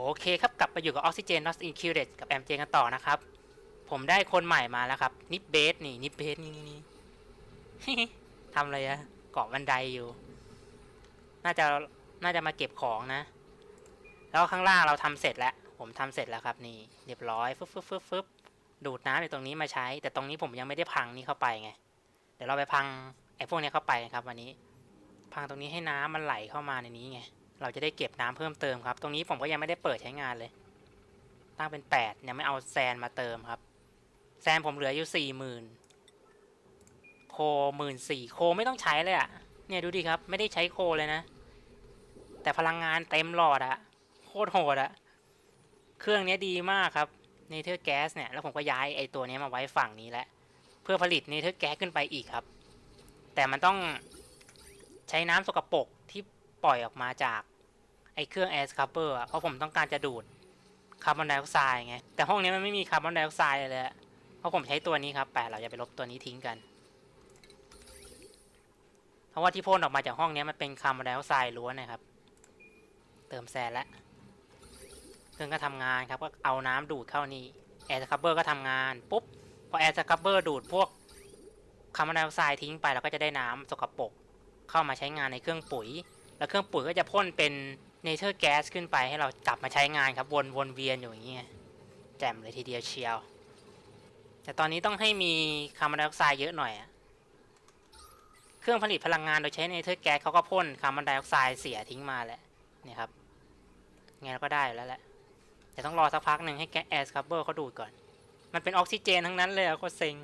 โอเคครับ กลับมาอยู่กับ Oxygen Not Included กับแอมเจกันต่อนะครับ ผมได้คนใหม่มาแล้วครับ นิปเบสนี่ นิปเบสนี่นี่นี่ทำอะไรอะเกาะบันไดอยู่ น่าจะน่าจะมาเก็บของนะ แล้วข้างล่างเราทำเสร็จแล้ว ผมทำเสร็จแล้วครับนี่ เรียบร้อยฟึบฟึบฟึบฟึบดูดน้ำจากตรงนี้มาใช้ แต่ตรงนี้ผมยังไม่ได้พังนี่เข้าไปไง เดี๋ยวเราไปพังไอ้พวกนี้เข้าไปนะครับ วันนี้ พังตรงนี้ให้น้ำมันไหลเข้ามาในนี้ไง เราจะได้เก็บน้ำเพิ่มเติมครับ ตรงนี้ผมก็ยังไม่ได้เปิดใช้งานเลย ตั้งเป็นแปดยังไม่เอาแซนมาเติมครับ แซนผมเหลืออยู่สี่หมื่นโคหมื่นสี่โคไม่ต้องใช้เลยอะ่ะ เนี่ยดูดิครับ ไม่ได้ใช้โคเลยนะ แต่พลังงานเต็มหลอดอะโคตรโหดอะเครื่องนี้ดีมากครับเนเธอร์แก๊สเนี่ย แล้วผมก็ย้ายไอ้ตัวนี้มาไว้ฝั่งนี้แหละเพื่อผลิตเนเธอร์แก๊สขึ้นไปอีกครับ แต่มันต้องใช้น้ำสกปรก ปล่อยออกมาจากไอ้เครื่องแอร์สครับเบอร์อะเพราะผมต้องการจะดูดคาร์บอนไดออกไซด์ไง แต่ห้องนี้มันไม่มีคาร์บอนไดออกไซด์เลยเพราะผมใช้ตัวนี้ครับแปะเราจะไปลบตัวนี้ทิ้งกัน เพราะว่าที่พ่นออกมาจากห้องนี้มันเป็นคาร์บอนไดออกไซด์ล้วนนะครับ เติมแซนแล้วเครื่องก็ทำงานครับก็เอาน้ำดูดเข้านี่แอร์สครับเบอร์ก็ทำงานปุ๊บพอแอร์สครับเบอร์ดูดพวกคาร์บอนไดออกไซด์ทิ้งไปเราก็จะได้น้ำสกปรกเข้ามาใช้งานในเครื่องปุ๋ย แล้วเครื่องปุ๋ยก็จะพ่นเป็นเนเธอร์แก๊สขึ้นไปให้เรากลับมาใช้งานครับวนวนเวียนอยู่อย่างเงี้ยแจ่มเลยทีเดียวเชียว แต่ตอนนี้ต้องให้มีคาร์บอนไดออกไซด์เยอะหน่อยอะเครื่องผลิตพลังงานโดยใช้เนเธอร์แก๊สเขาก็พ่นคาร์บอนไดออกไซด์เสียทิ้งมาแหละเนี่ยครับไงเราก็ได้แล้วแหละแต่ต้องรอสักพักหนึ่งให้แก๊สแอร์สครับเบอร์เขาดูดก่อน มันเป็นออกซิเจนทั้งนั้นเลยอะโคตรเซ็ง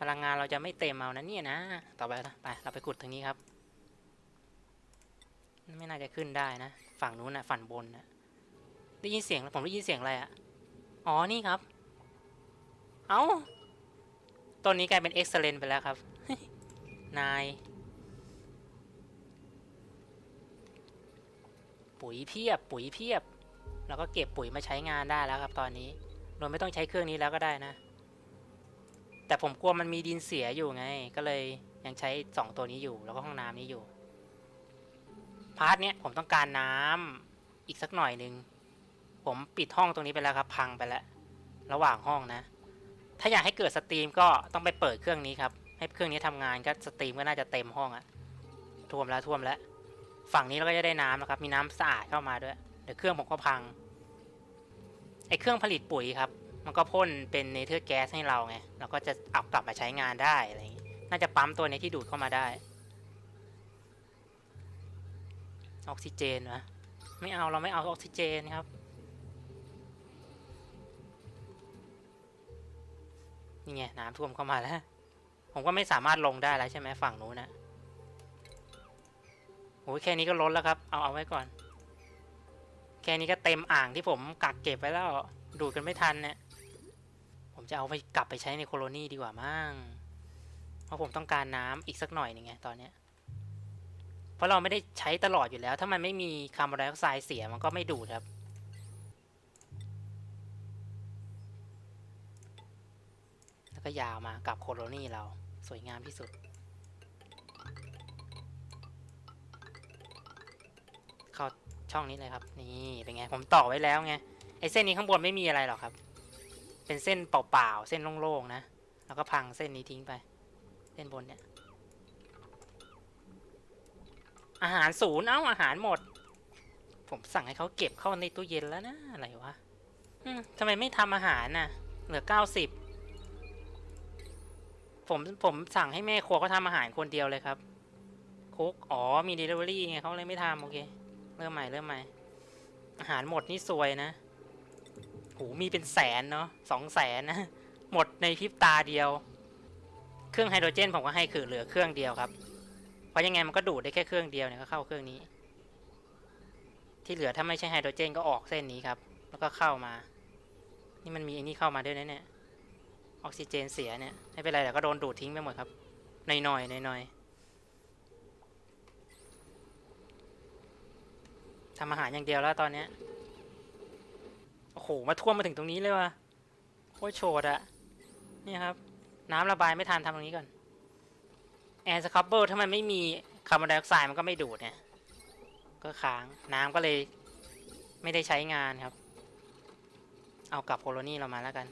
พลังงานเราจะไม่เต็มเอานะเนี่ยนะ ต่อไปนะไปเราไปขุดทางนี้ครับ ไม่น่าจะขึ้นได้นะ ฝั่งนู้นนะฝั่งบนนะได้ยินเสียงผมได้ยินเสียงอะไรอะอ๋อนี่ครับ เอา้าต้นนี้กลายเป็นเอ็กซ์เลนไปแล้วครับ นาย ปุ๋ยเพียบ ปุ๋ยเพียบ แล้วก็เก็บปุ๋ยมาใช้งานได้แล้วครับ ตอนนี้โดยไม่ต้องใช้เครื่องนี้แล้วก็ได้นะ แต่ผมกลัวมันมีดินเสียอยู่ไง ก็เลยยังใช้สองตัวนี้อยู่ แล้วก็ห้องน้ำนี้อยู่ พาร์ทเนี้ยผมต้องการน้ำอีกสักหน่อยหนึ่งผมปิดห้องตรงนี้ไปแล้วครับ พังไปแล้ว ระหว่างห้องนะ ถ้าอยากให้เกิดสตรีมก็ต้องไปเปิดเครื่องนี้ครับ ให้เครื่องนี้ทำงานก็สตรีมก็น่าจะเต็มห้องอะท่วมแล้วท่วมแล้ว ฝั่งนี้เราก็จะได้น้ำนะครับ มีน้ำสะอาดเข้ามาด้วย เดี๋ยวเครื่องผมก็พังไอเครื่องผลิตปุ๋ยครับ มันก็พ่นเป็นเนเธอร์แก๊สให้เราไง เราก็จะเอากลับมาใช้งานได้อะไรอย่างงี้ น่าจะปั๊มตัวนี้ที่ดูดเข้ามาได้ ออกซิเจนนะไม่เอาเราไม่เอาออกซิเจนครับ นี่ไงน้ำท่วมเข้ามาแล้ว ผมก็ไม่สามารถลงได้แล้วใช่ไหมฝั่งนู้นนะโอ้ยแค่นี้ก็ล้นแล้วครับ เอาเอาไว้ก่อน แค่นี้ก็เต็มอ่างที่ผมกักเก็บไว้แล้ว ดูดกันไม่ทันเนี่ยผมจะเอาไปกลับไปใช้ในโคโลนีดีกว่ามั้งเพราะผมต้องการน้ำอีกสักหน่อยนึงไงตอนเนี้ย เพราะเราไม่ได้ใช้ตลอดอยู่แล้ว ถ้ามันไม่มีคาร์บอนไดออกไซด์เสียมันก็ไม่ดูดครับ แล้วก็ยาวมากับโคโลนีเราสวยงามที่สุด เข้าช่องนี้เลยครับ นี่เป็นไง ผมต่อไว้แล้วไงไอ้เส้นนี้ข้างบนไม่มีอะไรหรอกครับ เป็นเส้นเปล่าๆเส้นโล่งๆนะ แล้วก็พังเส้นนี้ทิ้งไป เส้นบนเนี่ย อาหารศูนย์เอ้าอาหารหมด ผมสั่งให้เขาเก็บเข้าในตู้เย็นแล้วนะอะไรวะทำไมไม่ทำอาหารน่ะ เหลือเก้าสิบผมผมสั่งให้แม่ครัวเขาทำอาหารคนเดียวเลยครับคุกอ๋อมี delivery ไงเขาเลยไม่ทำโอเคเริ่มใหม่เริ่มใหม่ อาหารหมดนี่ซวยนะโหมีเป็นแสนเนาะสองแสนนะหมดในพริบตาเดียว เครื่องไฮโดรเจนผมก็ให้คือเหลือเครื่องเดียวครับ ราะยังไงมันก็ดูดได้แค่เครื่องเดียวเนี่ยก็เข้าเครื่องนี้ ที่เหลือถ้าไม่ใช่ไฮโดรเจนก็ออกเส้นนี้ครับ แล้วก็เข้ามา นี่มันมีไอันนี้เข้ามาด้วยนะเนี่ยออกซิเจนเสียเนี่ยไม่เป็นไรแต่ก็โดนดูดทิ้งไปหมดครับหน่อยๆหน่อยๆทำอาหารอย่างเดียวแล้วตอนเนี้ยโอ้โหมาท่วมมาถึงตรงนี้เลยว่ะโคตรโฉดอะนี่ครับ น้ำระบายไม่ทันทำตรงนี้ก่อน แอร์สครับเบิลถ้ามันไม่มีคาร์บอนไดออกไซด์มันก็ไม่ดูดเนี่ยก็ค้างน้ำก็เลยไม่ได้ใช้งานครับ เอากลับโคโลนีเรามาแล้วกัน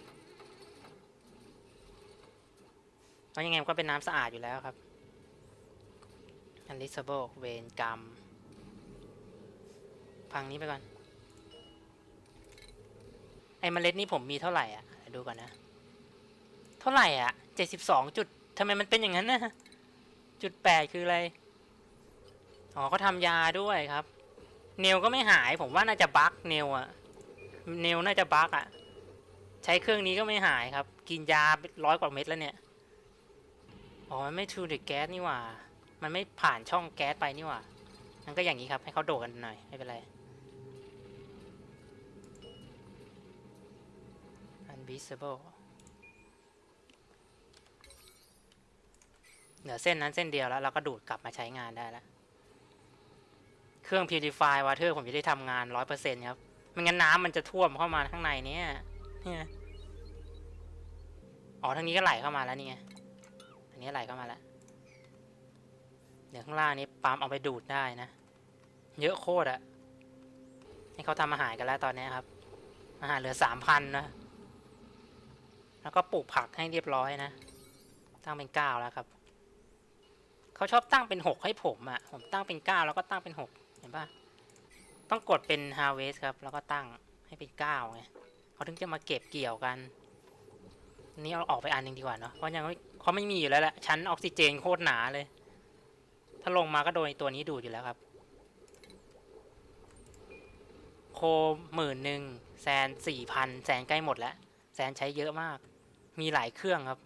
เพราะยังไงมันก็เป็นน้ำสะอาดอยู่แล้วครับอันลิซาโบเวนกรรมพังนี้ไปก่อน ไอ้เมล็ดนี่ผมมีเท่าไหร่อะ ดูก่อนนะ เท่าไหร่อะเจ็ดสิบสองจุดทำไมมันเป็นอย่างนั้นนะ จุดแปดคืออะไร อ๋อเขาทำยาด้วยครับ เนลก็ไม่หาย ผมว่าน่าจะบั๊กเนลอะเนลน่าจะบั๊กอะใช้เครื่องนี้ก็ไม่หายครับ กินยาร้อยกว่าเม็ดแล้วเนี่ย อ๋อมันไม่ทูเด e แก๊สนี่หว่า มันไม่ผ่านช่องแก๊สไปนี่หว่างั้นก็อย่างนี้ครับ ให้เขาโดดกันหน่อย ไม่เป็นไร unvisible เหลือเส้นนั้นเส้นเดียวแล้วเราก็ดูดกลับมาใช้งานได้แล้ว เครื่อง purify water ผมจะได้ทำงานร้อยเปอร์เซ็นครับไม่งั้นน้ำมันจะท่วมเข้ามาข้างในเนี้ยเนี่ยอ๋อทางนี้ก็ไหลเข้ามาแล้วนี่ไงทางนี้ไหลเข้ามาแล้วเดี๋ยวข้างล่างนี้ปาล์มเอาไปดูดได้นะ เยอะโคตรอะให้เขาทำอาหารกันแล้วตอนนี้ครับ อาหารเหลือสามพันนะ แล้วก็ปลูกผักให้เรียบร้อยนะ ตั้งเป็นเก้าแล้วครับ เขาชอบตั้งเป็นหกให้ผมอะ่ะผมตั้งเป็นเก้าแล้วก็ตั้งเป็นหกเห็นปะต้องกดเป็น harvest ครับ แล้วก็ตั้งให้เป็นเก้าไงเขาถึงจะมาเก็บเกี่ยวกันนี่เอาออกไปอันหนึงดีกว่าเนาะเพราะยังเขาไม่มีอยู่แล้วแหละชั้นออกซิเจนโคตรหนาเลย ถ้าลงมาก็โดนตัวนี้ดูดอยู่แล้วครับ โคหมื่นหนึ่งแซนสี่พันแซนใกล้หมดแล้วแซนใช้เยอะมาก มีหลายเครื่องครับ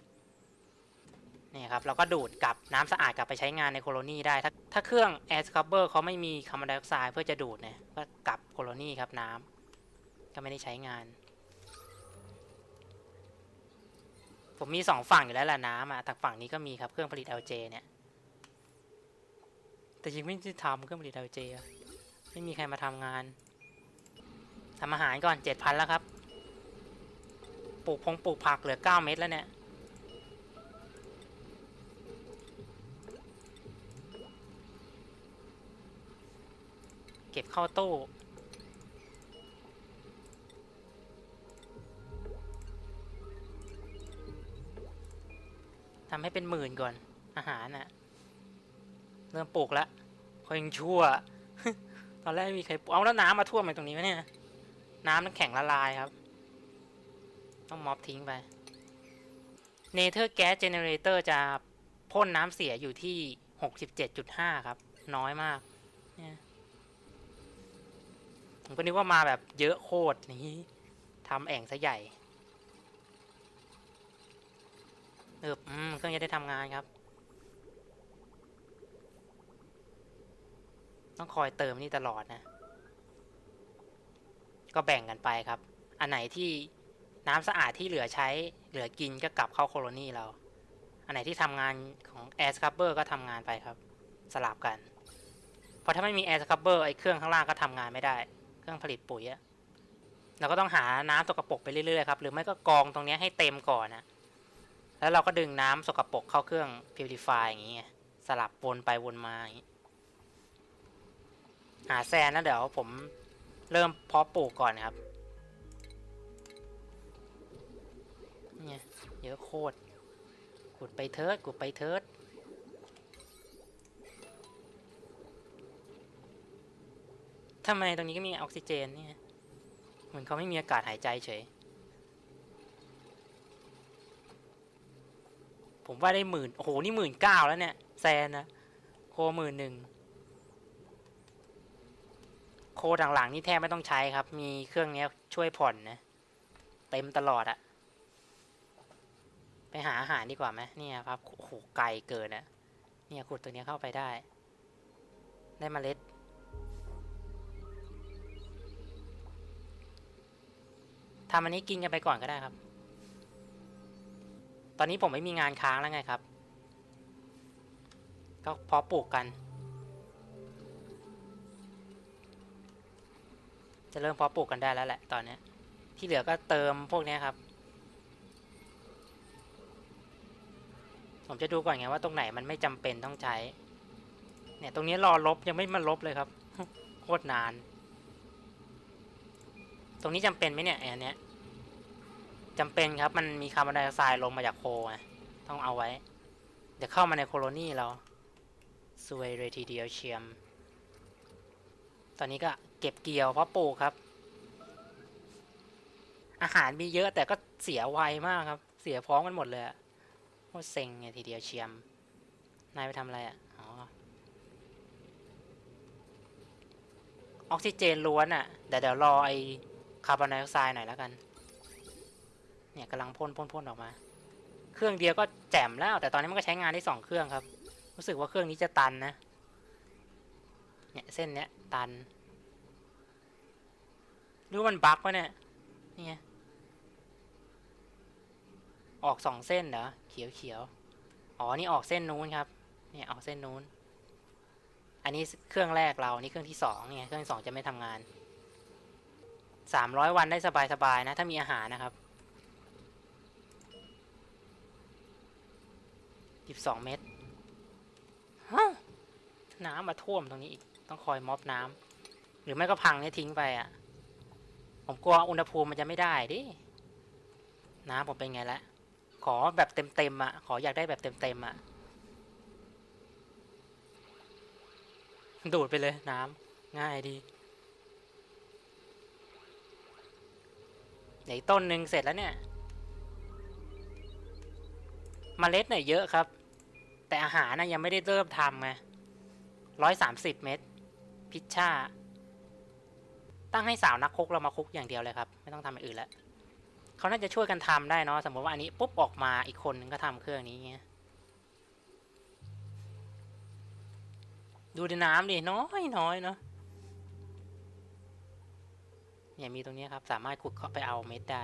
นี่ครับเราก็ดูดกลับน้ำสะอาดกลับไปใช้งานในโคโลนีได้ ถ้าถ้าเครื่อง air scrubber เขาไม่มีคาร์บอนไดออกไซด์เพื่อจะดูดเนี่ยก็กลับโคโลนีครับน้ำก็ไม่ได้ใช้งาน ผมมีสองฝั่งอยู่แล้วแหละน้ำอะทางฝั่งนี้ก็มีครับเครื่องผลิต LJ เนี่ย แต่ยังไม่ได้ทำเครื่องผลิต LJ ไม่มีใครมาทำงานทำอาหารก่อนเจ็ดพันแล้วครับ ปลูกพงปลูกผักเหลือเก้าเม็ดแล้วเนี่ย เข้าตู้ทำให้เป็นหมื่นก่อน อาหารน่ะ เริ่มปลูกแล้วเขายังชั่ว ตอนแรกไม่มีใครปลูกเอาแล้วน้ำมาท่วมไปตรงนี้วะเนี่ย น้ำมันแข็งละลายครับ ต้องมอบทิ้งไปเนเธอร์แก๊สเจเนเรเตอร์จะพ่นน้ำเสียอยู่ที่67.5ครับ น้อยมากเนี่ย ผมก็นึกว่ามาแบบเยอะโคตรนี้ทำแอ่งซะใหญ่เอออืมเครื่องจะได้ทำงานครับ ต้องคอยเติมนี่ตลอดนะ ก็แบ่งกันไปครับ อันไหนที่น้ำสะอาดที่เหลือใช้เหลือกินก็กลับเข้าโคโลนีเรา อันไหนที่ทำงานของ Air Scrubber ก็ทำงานไปครับ สลับกัน เพราะถ้าไม่มี Air Scrubber ไอ้เครื่องข้างล่างก็ทำงานไม่ได้ รื่องผลิตปุ๋ยอะเราก็ต้องหาน้ำสกปรกไปเรื่อยๆครับ หรือไม่ก็กรองตรงนี้ให้เต็มก่อนนะแล้วเราก็ดึงน้ำสกปรกเข้าเครื่อง Purify อย่างงี้สลับวนไปวนมาอย่างงี้หาแซนนะเดี๋ยวผมเริ่มเพาะปลูกก่อนนะครับ เนี่ยเยอะโคตรขุดไปเทิดขุดไปเทิด ทำไมตรงนี้ก็มีออกซิเจนเนี่ย เหมือนเขาไม่มีอากาศหายใจเฉย ผมว่าได้หมื่น โอ้โห นี่หมื่นเก้าแล้วเนี่ย แซนนะ โคหมื่นหนึ่ง โคหลังๆนี่แทบไม่ต้องใช้ครับ มีเครื่องนี้ช่วยผ่อนนะ เต็มตลอดอะไปหาอาหารดีกว่าไหมเนี่ยครับ โอ้โห ไกลเกินอะเนี่ยขุดตัวนี้เข้าไปได้ ได้เมล็ด ทำอันนี้กินกันไปก่อนก็ได้ครับ ตอนนี้ผมไม่มีงานค้างแล้วไงครับ ก็เพาะปลูกกัน จะเริ่มเพาะปลูกกันได้แล้วแหละตอนนี้ ที่เหลือก็เติมพวกนี้ครับ ผมจะดูก่อนไงว่าตรงไหนมันไม่จำเป็นต้องใช้ เนี่ยตรงนี้รอลบยังไม่มาลบเลยครับ โคตรนาน ตรงนี้จำเป็นไหมเนี่ยไอ้อันเนี้ยจำเป็นครับ มันมีคาร์บอนไดออกไซด์ลงมาจากโคไงต้องเอาไว้ เดี๋ยวเข้ามาในโคโลนีเราซวยเลยทีเดียวเชียม ตอนนี้ก็เก็บเกี่ยวเพราะปลูกครับ อาหารมีเยอะแต่ก็เสียไวมากครับ เสียพร้อมกันหมดเลยอะโคตรเซ็งไงทีเดียวเชียม นายไปทำอะไรอะอ๋อ ออกซิเจนล้วนอะ่ะ เดี๋ยวเดี๋ยวรอไอ คาร์บอนไดออกไซด์หน่อยแล้วกัน เนี่ยกำลังพ่นพ่นพ่นออกมา เครื่องเดียวก็แจ่มแล้ว แต่ตอนนี้มันก็ใช้งานได้สองเครื่องครับ รู้สึกว่าเครื่องนี้จะตันนะ เนี่ยเส้นเนี้ยตันหรือว่ามันบั๊กวะเนี่ยนี่ไงออกสองเส้นเหรอเขียวเขียวอ๋อนี่ออกเส้นนู้นครับ เนี่ยออกเส้นนู้น อันนี้เครื่องแรกเรานี่เครื่องที่สองเนี่ยเครื่องสองจะไม่ทำงาน สามร้อยวันได้สบายๆนะ ถ้ามีอาหารนะครับสิบสองเมตรฮะน้ำมาท่วมตรงนี้อีก ต้องคอยม็อบน้ำหรือไม่ก็พังเนี่ยทิ้งไปอะ ผมกลัวอุณหภูมิมันจะไม่ได้ดิ น้ำผมเป็นไงละขอแบบเต็มๆอะ ขออยากได้แบบเต็มๆอะ ดูดไปเลยน้ำง่ายดี เดี๋ยวต้นหนึ่งเสร็จแล้วเนี่ยมเมล็ดเนี่ยเยอะครับ แต่อาหารนะยังไม่ได้เริ่มทำไงร้อยสามสิบเม็ดพิชชาตั้งให้สาวนักคุกเรามาคุกอย่างเดียวเลยครับ ไม่ต้องทำอื่นแล้วเขาน่าจะช่วยกันทำได้เนาะสมมติว่าอันนี้ปุ๊บออกมาอีกคนนึงก็ทำเครื่องนี้เงี้ยดูในน้ำดิน้อยน้อยเนาะ เนี่ยมีตรงนี้ครับ สามารถขุดเข้าไปเอาเม็ดได้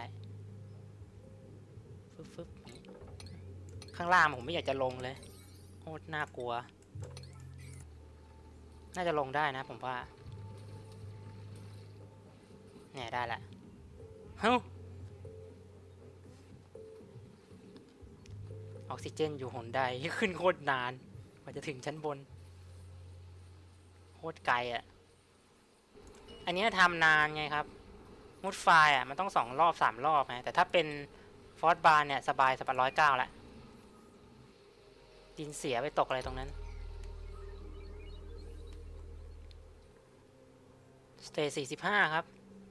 ฟึบฟึบข้างล่างผมไม่อยากจะลงเลยโคตรน่ากลัว น่าจะลงได้นะผมว่า เนี่ยได้ละเฮ้าออกซิเจนอยู่หนใดขึ้นโคตรนานกว่าจะถึงชั้นบน โคตรไกลอะ่ะ อันนี้ทำนานไงครับ มุดไฟล์อะมันต้องสองรอบสามรอบไงแต่ถ้าเป็นฟอสบาร์เนี่ยสบายสบายร้อยเก้าละดินเสียไปตกอะไรตรงนั้นสเตจสี่สิบห้าครับ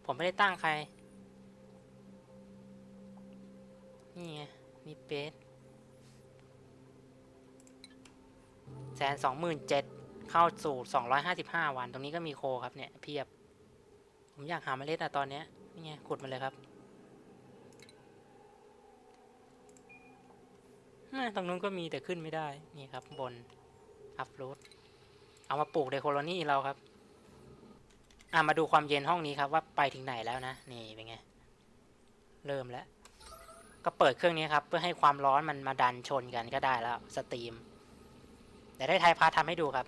ผมไม่ได้ตั้งใคร นี่ไงนี่เบสแสนสองหมื่นเจ็ดเข้าสู่255วัน ตรงนี้ก็มีโคครับเนี่ย เพียบ ผมอยากหาเมล็ดอะตอนเนี้ย นี่ไงขุดมาเลยครับตรงนู้นก็มีแต่ขึ้นไม่ได้ นี่ครับบน อัพโหลด เอามาปลูกในโคโลนีเราครับ อะมาดูความเย็นห้องนี้ครับว่าไปถึงไหนแล้วนะ นี่เป็นไง เริ่มแล้ว ก็เปิดเครื่องนี้ครับ เพื่อให้ความร้อนมันมาดันชนกันก็ได้แล้ว สตรีมเดี๋ยวได้ไทยพาทำให้ดูครับ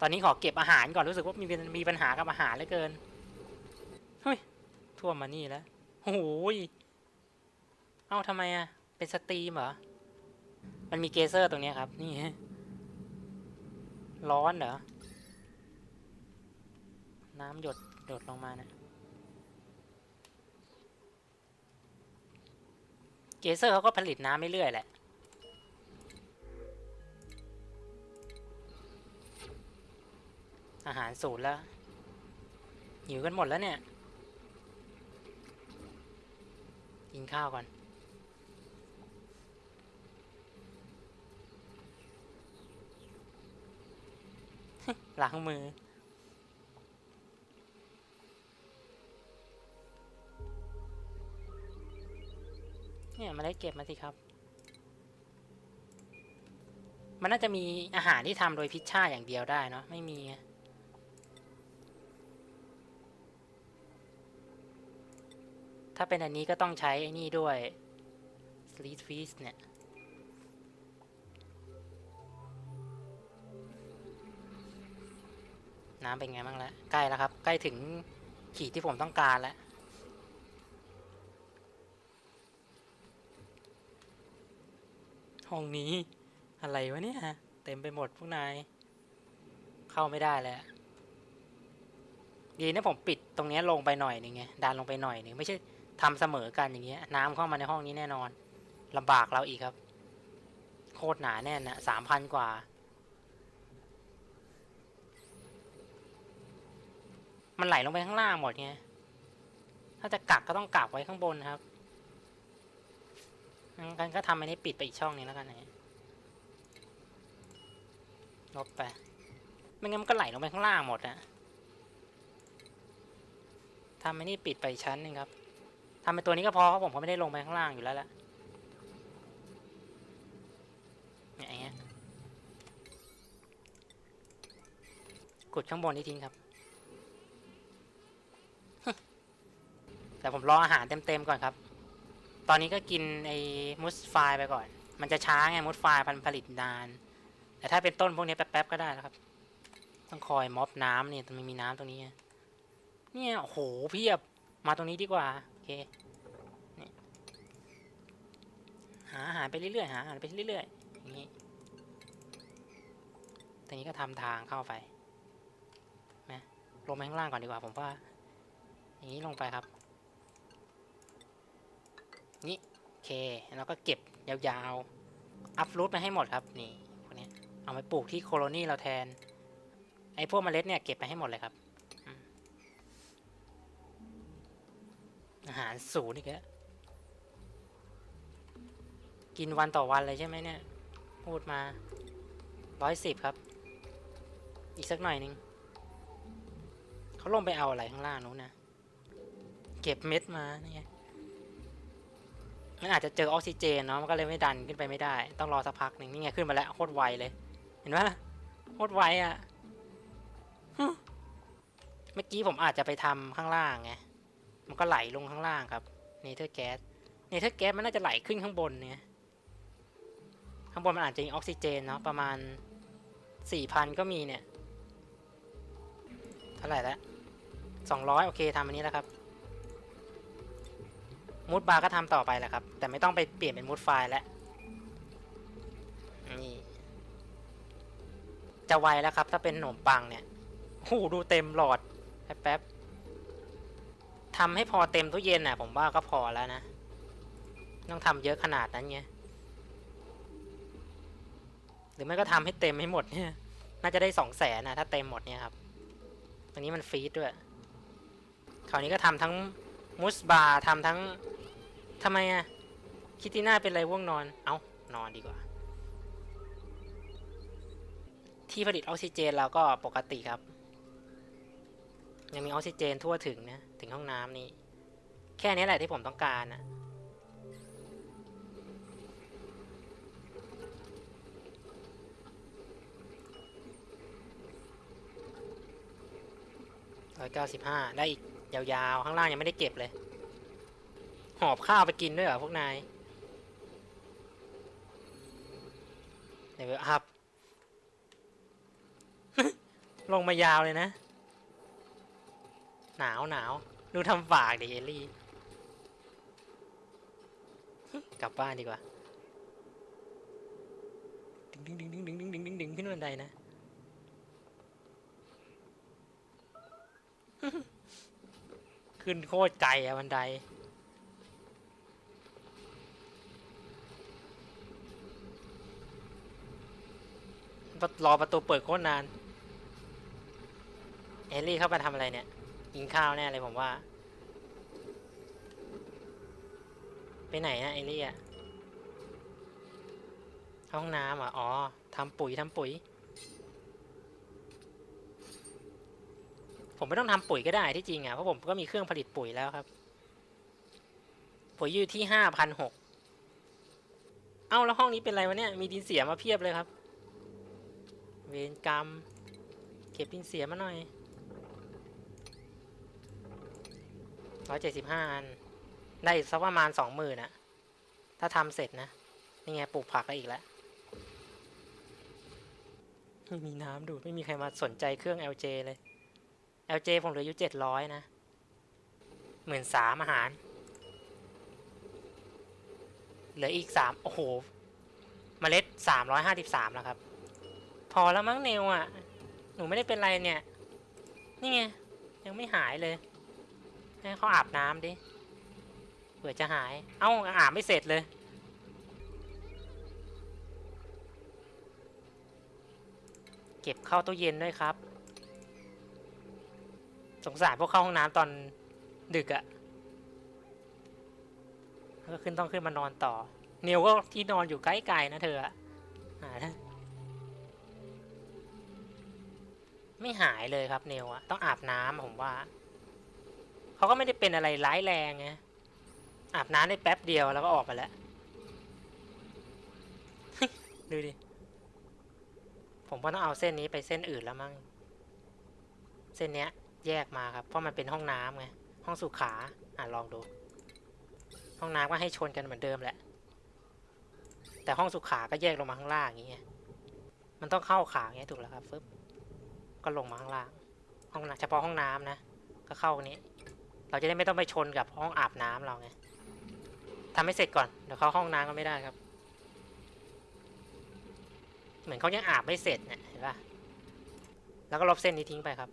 ตอนนี้ขอเก็บอาหารก่อนรู้สึกว่ามีมีปัญหากับอาหารเหลือเกิน เฮ้ย ท่วมมานี่แล้วโอ้โหยเอ้าทำไมอะเป็นสตรีมเหรอ มันมีเกเซอร์ตรงนี้ครับ นี่ร้อนเหรอ น้ำหยดหยดลงมานะเกเซอร์เขาก็ผลิตน้ำเรื่อยๆแหละอาหารสูตรแล้วหิวกันหมดแล้วเนี่ย กินข้าวก่อน ล้างมือ เนี่ยมาได้เก็บมาสิครับ มันน่าจะมีอาหารที่ทำโดยพิชชาอย่างเดียวได้เนาะไม่มีไง ถ้าเป็นอันนี้ก็ต้องใช้ไอ้นี่ด้วย Sleet Feast เนี่ย น้ำเป็นไงบ้างแล้วใกล้แล้วครับ ใกล้ถึงขีดที่ผมต้องการแล้วห้องนี้อะไรวะเนี่ย เต็มไปหมดพวกนาย เข้าไม่ได้เลยอะดีนะผมปิดตรงนี้ลงไปหน่อยหนึงไงดันลงไปหน่อยหนึงไม่ใช่ ทำเสมอกันอย่างเงี้ย น้ำเข้ามาในห้องนี้แน่นอนลำบากเราอีกครับ โคตรหนาแน่นนะสามพันกว่า มันไหลลงไปข้างล่างหมดไงถ้าจะกักก็ต้องกักไว้ข้างบนครับงั้นก็ทำอันนี้ปิดไปอีกช่องนึงแล้วกันนะลบไปไม่งั้นมันก็ไหลลงไปข้างล่างหมดอะทำอันนี้ปิดไปชั้นหนึ่งครับ ทำเป็นตัวนี้ก็พอครับผมก็ไม่ได้ลงไปข้างล่างอยู่แล้วละเนี่ยอย่างเงี้ยกดข้างบนนี่ทิ้งครับ แต่ผมรออาหารเต็มๆก่อนครับ ตอนนี้ก็กินไอ้มุสไฟไปก่อน มันจะช้าไงมุสไฟพันผลิตนาน แต่ถ้าเป็นต้นพวกนี้แป๊บๆก็ได้แล้วครับ ต้องคอยม็อบน้ำเนี่ยมันมีน้ำตรงนี้ เนี่ยโหเพียบ มาตรงนี้ดีกว่า เคนี่หาอาหารไปเรื่อยๆหาอาหารไปเรื่อยๆอย่างนี้ตรงนี้ก็ทำทางเข้าไปนะลงไปข้างล่างก่อนดีกว่าผมว่า อย่างนี้ลงไปครับ นี่โอเคแล้วก็เก็บยาวๆ อัพรูทไปให้หมดครับ นี่พวกเนี้เอาไปปลูกที่โคโลนีเราแทน ไอ้พวกเมล็ดเนี่ยเก็บไปให้หมดเลยครับอืม อาหารศูนย์อีกแล้วกินวันต่อวันเลยใช่ไหมเนี่ย พูดมาร้อยสิบครับ อีกสักหน่อยหนึงเขาลงไปเอาอะไรข้างล่างนู้นนะ เก็บเม็ดมานี่ไงมันอาจจะเจอออกซิเจนเนาะมันก็เลยไม่ดันขึ้นไปไม่ได้ ต้องรอสักพักหนึ่งนี่ไงขึ้นมาแล้วโคตรไวเลย เห็นไหมโคตรไวอะ่ะเมื่อกี้ผมอาจจะไปทำข้างล่างไง มันก็ไหลลงข้างล่างครับเนเธอร์แก๊สเนเธอร์แก๊สมันน่าจะไหลขึ้นข้างบนเนี่ย ข้างบนมันอาจจะมีออกซิเจนเนาะประมาณสี่พันก็มีเนี่ย เท่าไหร่ละสองร้อยโอเคทำอันนี้แล้วครับ มูดบาร์ก็ทำต่อไปแหละครับ แต่ไม่ต้องไปเปลี่ยนเป็นมูดไฟล์แล้วนี่ จะไวแล้วครับ ถ้าเป็นขนมปังเนี่ยโอ้โหดูเต็มหลอดแป๊บ ทำให้พอเต็มตู้เย็นน่ะ ผมว่าก็พอแล้วนะ ต้องทำเยอะขนาดนั้นไงหรือไม่ก็ทำให้เต็มให้หมดเนี่ย น่าจะได้สองแสนนะถ้าเต็มหมดเนี่ยครับตรงนี้มันฟรีดด้วยคราวนี้ก็ทำทั้งมูสบาร์ทำทั้งทำไมอะคิตติน่าเป็นไรว่วงนอน เอานอนดีกว่า ที่ผลิตออกซิเจนเราก็ปกติครับ ยังมีออกซิเจนทั่วถึงนะ ถึงห้องน้ำนี้แค่นี้แหละที่ผมต้องการนะร้อยเก้าสิบห้าได้อีกยาวๆ ข้างล่างยังไม่ได้เก็บเลย หอบข้าวไปกินด้วยเหรอพวกนายเดี๋ยวอัพลงมายาวเลยนะ หนาวหนาวดูทำปากดิเอลลี่ กลับบ้านดีกว่าดึงดึงดึงดึงดึงดึงดึงดึงขึ้นบันไดนะ ขึ้นโคตรไกลอะบันไดรอประตูเปิดโคตรนาน เอลลี่เข้ามาทำอะไรเนี่ย กินข้าวแน่เลยผมว่า ไปไหนอะเอลลี่อะเข้าห้องน้ำอะอ๋อทำปุ๋ยทำปุ๋ย ผมไม่ต้องทำปุ๋ยก็ได้ที่จริงอะเพราะผมก็มีเครื่องผลิตปุ๋ยแล้วครับ ปุ๋ยอยู่ที่ห้าพันหกเอ้าแล้วห้องนี้เป็นไรวะเนี่ยมีดินเสียมาเพียบเลยครับ เวรกรรม เก็บดินเสียมาหน่อย ร้อยเจ็ดสิบห้าอัน ได้สักประมาณสองหมื่นอะถ้าทำเสร็จนะ นี่ไงปลูกผักได้อีกแล้วไม่มีน้ำดูดไม่มีใครมาสนใจเครื่อง LJ เลย LJ ผมเหลืออยู่เจ็ดร้อยนะหมื่นสามอาหาร เหลืออีกสามโอ้โหเมล็ดสามร้อยห้าสิบสามแล้วครับ พอแล้วมั้งเนวอะ หนูไม่ได้เป็นไรเนี่ย นี่ไง ยังไม่หายเลย ให้เขาอาบน้ำดิ เผื่อจะหาย เอ้าอาบไม่เสร็จเลย เก็บเข้าตู้เย็นด้วยครับ สงสารพวกเข้าห้องน้ำตอนดึกอะก็ขึ้นต้องขึ้นมานอนต่อ เนียวก็ที่นอนอยู่ใกล้ๆนะเธออะหานะไม่หายเลยครับเนียวอะต้องอาบน้ำผมว่า เขาก็ไม่ได้เป็นอะไรร้ายแรงไงอาบน้ำได้แป๊บเดียวแล้วก็ออกไปแล้ว ดูดิ ผมว่าต้องเอาเส้นนี้ไปเส้นอื่นแล้วมั้ง เส้นเนี้ย แยกมาครับ เพราะมันเป็นห้องน้ำไง ห้องสุขา อะลองดู ห้องน้ำก็ให้ชนกันเหมือนเดิมแหละ แต่ห้องสุขาก็แยกลงมาข้างล่างอย่างเงี้ย มันต้องเข้าขาอย่างเงี้ยถูกแล้วครับฟึบก็ลงมาข้างล่าง ห้องน้ำเฉพาะห้องน้ำนะ ก็เข้านี้ เราจะได้ไม่ต้องไปชนกับห้องอาบน้ำเราไงทำให้เสร็จก่อนเดี๋ยวเข้าห้องน้ำก็ไม่ได้ครับ เหมือนเขายังอาบไม่เสร็จเนี่ยเห็นปะแล้วก็ลบเส้นนี้ทิ้งไปครับ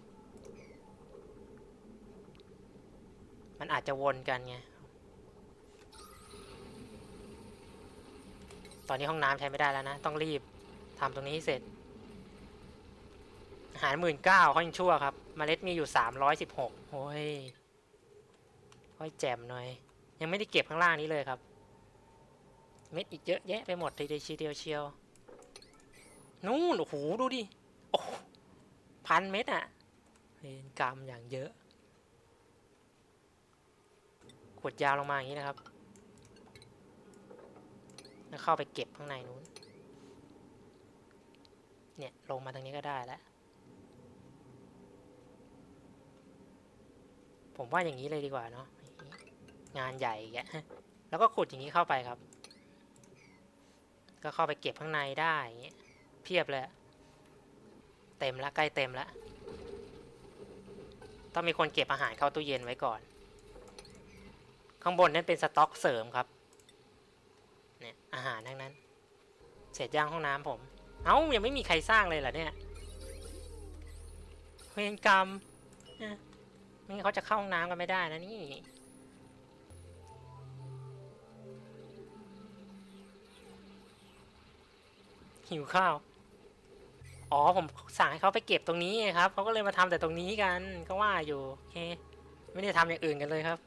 มันอาจจะวนกันไงตอนนี้ห้องน้ำใช้ไม่ได้แล้วนะ ต้องรีบทำตรงนี้ให้เสร็จ อาหารหมื่นเก้าเขายังชั่วครับเมล็ดมีอยู่สามร้อยสิบหกโอ้ย ค่อยแจ่มหน่อย ยังไม่ได้เก็บข้างล่างนี้เลยครับ เม็ดอีกเยอะแยะไปหมดทีเดียวเชียวเชียวนู่นโอ้โหดูดิโอ้พันเม็ดอะเวรกรรมอย่างเยอะขวดยาวลงมาอย่างนี้นะครับ แล้วเข้าไปเก็บข้างในนู้น เนี่ยลงมาทางนี้ก็ได้แล้ว ผมว่าอย่างนี้เลยดีกว่าเนาะ งานใหญ่แกแล้วก็ขุดอย่างนี้เข้าไปครับ ก็เข้าไปเก็บข้างในได้อย่างเงี้ยเพียบเลย เต็มล้วใกล้เต็มล้วต้องมีคนเก็บอาหารเข้าตู้เย็นไว้ก่อน ข้างบนนั่นเป็นสต็อกเสริมครับ เนี่ยอาหารทั้งนั้น เสร็จย่างห้องน้ำผม เอ้ายังไม่มีใครสร้างเลยเหรอเนี่ยเวรกรรมไม่งั้นเขาจะเข้าห้องน้ำกันไม่ได้นะนี่ หิวข้าว อ๋อผมสั่งให้เขาไปเก็บตรงนี้ครับเขาก็เลยมาทำแต่ตรงนี้กันก็ว่าอยู่โอเคไม่ได้ทำอย่างอื่นกันเลยครับ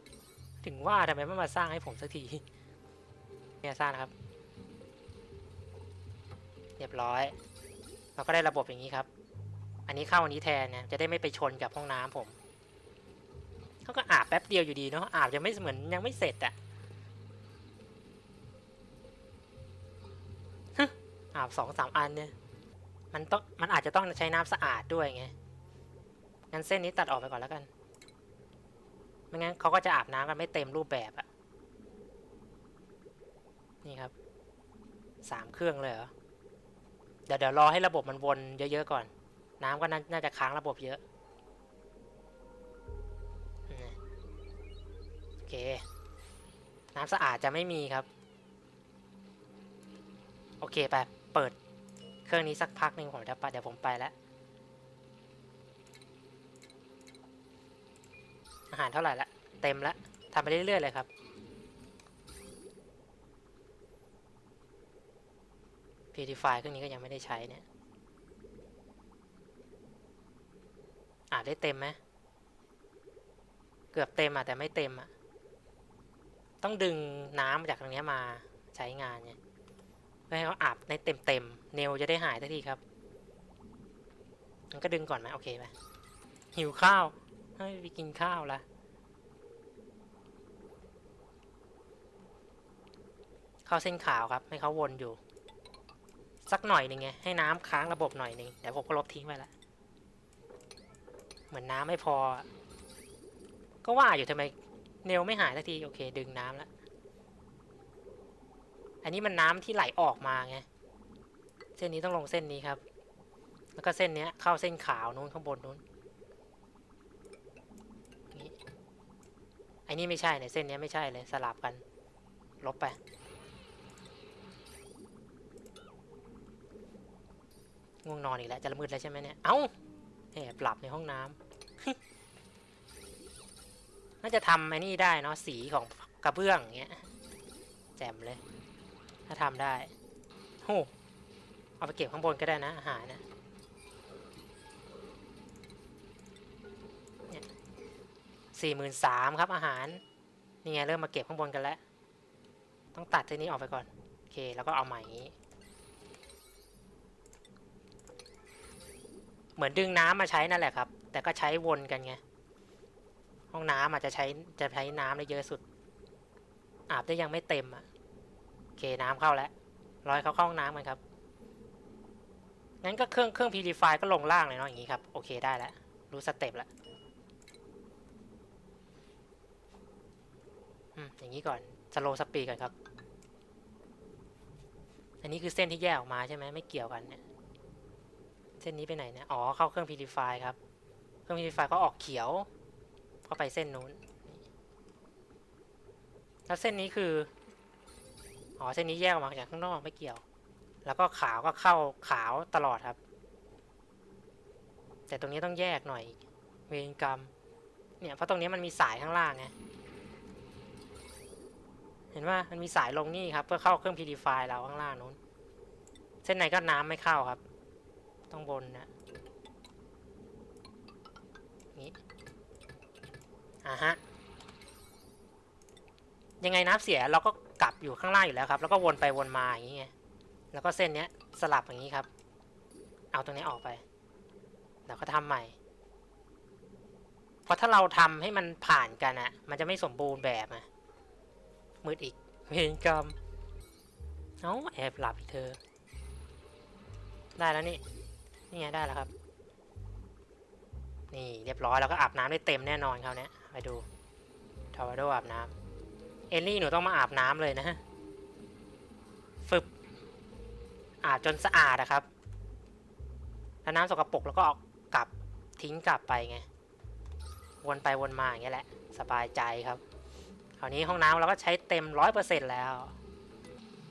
ถึงว่าทำไมไม่มาสร้างให้ผมสักทีเนี่ยสร้างครับ เรียบร้อย เราก็ได้ระบบอย่างนี้ครับ อันนี้เข้าอันนี้แทนเนี่ยจะได้ไม่ไปชนกับห้องน้ำผมเขาก็อาบแป๊บเดียวอยู่ดีเนาะอาบยังไม่เหมือนยังไม่เสร็จอะ อาบสองสามอันเนี่ยมันต้องมันอาจจะต้องใช้น้ำสะอาดด้วยไงงั้นเส้นนี้ตัดออกไปก่อนแล้วกันไม่งั้นเขาก็จะอาบน้ำกันไม่เต็มรูปแบบอะนี่ครับสามเครื่องเลยเหรอเดี๋ยวเดี๋ยวรอให้ระบบมันวนเยอะๆก่อน น้ำก็น่าจะค้างระบบเยอะโอเค น้ำสะอาดจะไม่มีครับ โอเคไป เปิดเครื่องนี้สักพักหนึ่งผมจะไปเดี๋ยวผมไปแล้วอาหารเท่าไหร่ละเต็มล้วทำไปเรื่อยๆเลยครับ Purify เครื่องนี้ก็ยังไม่ได้ใช้เนี่ย อ่าได้เต็มไหมเกือบเต็มอะแต่ไม่เต็มอะ ต้องดึงน้ำจากตรงนี้มาใช้งานเนี่ย ให้เขาอาบในเต็มเต็มๆเนลจะได้หายทันทีครับมันก็ดึงก่อนไหมโอเคไหมหิวข้าวให้ไปกินข้าวละเข้าเส้นขาวครับให้เขาวนอยู่ สักหน่อยหนึ่งไงให้น้ำค้างระบบหน่อยหนึ่งเดี๋ยวผมก็ลบทิ้งไปละเหมือนน้ำไม่พอ ก็ว่าอยู่ทำไมเนลไม่หายสักทีโอเค ดึงน้ำแล้ว อันนี้มันน้ำที่ไหลออกมาไง เส้นนี้ต้องลงเส้นนี้ครับ แล้วก็เส้นเนี้ยเข้าเส้นขาวนู้นข้างบนนู้นนี่อ้นี่ไม่ใช่เนี่ยเส้นนี้ไม่ใช่เลยสลับกัน ลบไป ง่วงนอนอีกแล้ว จะละมืดแล้วใช่ไหมเนี่ย เอ้าแอบหลับในห้องน้ำน่าจะทำไอ้นี่ได้เนาะสีของกระเบื้องอย่างเงี้ย แจ่มเลย ถ้าทำได้โหเอาไปเก็บข้างบนก็ได้นะอาหารนะสี่หมื่นสามครับอาหาร นี่ไงเริ่มมาเก็บข้างบนกันแล้ว ต้องตัดที่นี้ออกไปก่อน โอเค แล้วก็เอาใหม่นี้ เหมือนดึงน้ำมาใช้นั่นแหละครับ แต่ก็ใช้วนกันไง ห้องน้ำอาจจะใช้จะใช้น้ำได้เยอะสุด อาบได้ยังไม่เต็มอะ เคน้ำเข้าแล้วร้อยเขาเข้าห้องน้ำกันครับงั้นก็เครื่องเครื่อง purify ก็ลงล่างเลยเนาะอย่างนี้ครับ โอเคได้แล้วรู้สเต็ปแล้วอย่างนี้ก่อนสโลสปีดก่อนครับ อันนี้คือเส้นที่แยกออกมาใช่ไหมไม่เกี่ยวกันเนี่ย เส้นนี้ไปไหนเนี่ย อ๋อ เข้าเครื่อง purify ครับ เครื่อง purify ก็ออกเขียวก็ไปเส้นนู้น แล้วเส้นนี้คือ อ๋อเส้นนี้แยกออกมาจากข้างนอกไม่เกี่ยว แล้วก็ขาวก็เข้าขาวตลอดครับ แต่ตรงนี้ต้องแยกหน่อยเวรกรรม เนี่ยเพราะตรงนี้มันมีสายข้างล่างไงเห็นว่ามันมีสายลงนี่ครับ เพื่อเข้าเครื่อง purify เราข้างล่างนู้น เส้นไหนก็น้ำไม่เข้าครับ ต้องบนนะนี้อ่าฮะยังไงน้ำเสียเราก็ กลับอยู่ข้างล่างอยู่แล้วครับ แล้วก็วนไปวนมาอย่างนี้ไงแล้วก็เส้นเนี้ยสลับอย่างนี้ครับ เอาตรงนี้ออกไปแล้วก็ทำใหม่ เพราะถ้าเราทำให้มันผ่านกันอะมันจะไม่สมบูรณ์แบบอะมืดอีกเวรกรรมเอ้าแอบหลับอีกเธอ ได้แล้วนี่ นี่ไงได้แล้วครับ นี่เรียบร้อยแล้วก็อาบน้ำได้เต็มแน่นอนครับเนี่ยไปดูทาวาโดอาบน้ำ เอลลี่หนูต้องมาอาบน้ำเลยนะฟึบอาบจนสะอาดนะครับ แล้วน้ำสกปรกแล้วก็เอากลับทิ้งกลับไปไง วนไปวนมาอย่างเงี้ยแหละ สบายใจครับ คราวนี้ห้องน้ำเราก็ใช้เต็มร้อยเปอร์เซ็นแล้ว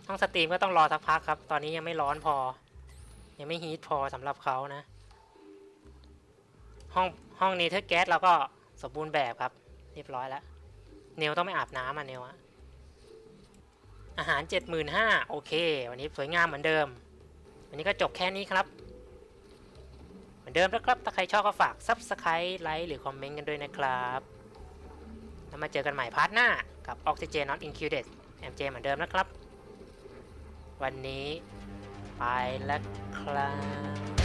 ห้องสตรีมก็ต้องรอสักพักครับ ตอนนี้ยังไม่ร้อนพอ ยังไม่ฮีทพอสำหรับเขานะ ห้องห้องนี้เทอร์แก๊สเราก็สมบูรณ์แบบครับ เรียบร้อยแล้ว เนวต้องไม่อาบน้ำอะเนวอะอาหารเจ็ดหมื่นห้าโอเค วันนี้สวยงามเหมือนเดิม วันนี้ก็จบแค่นี้ครับ เหมือนเดิมนะครับ ถ้าใครชอบก็ฝาก Subscribe ไลค์หรือคอมเมนต์กันด้วยนะครับ แล้วมาเจอกันใหม่พาร์ทหน้ากับ Oxygen Not Included MJ เหมือนเดิมนะครับ วันนี้ไปแล้วครับ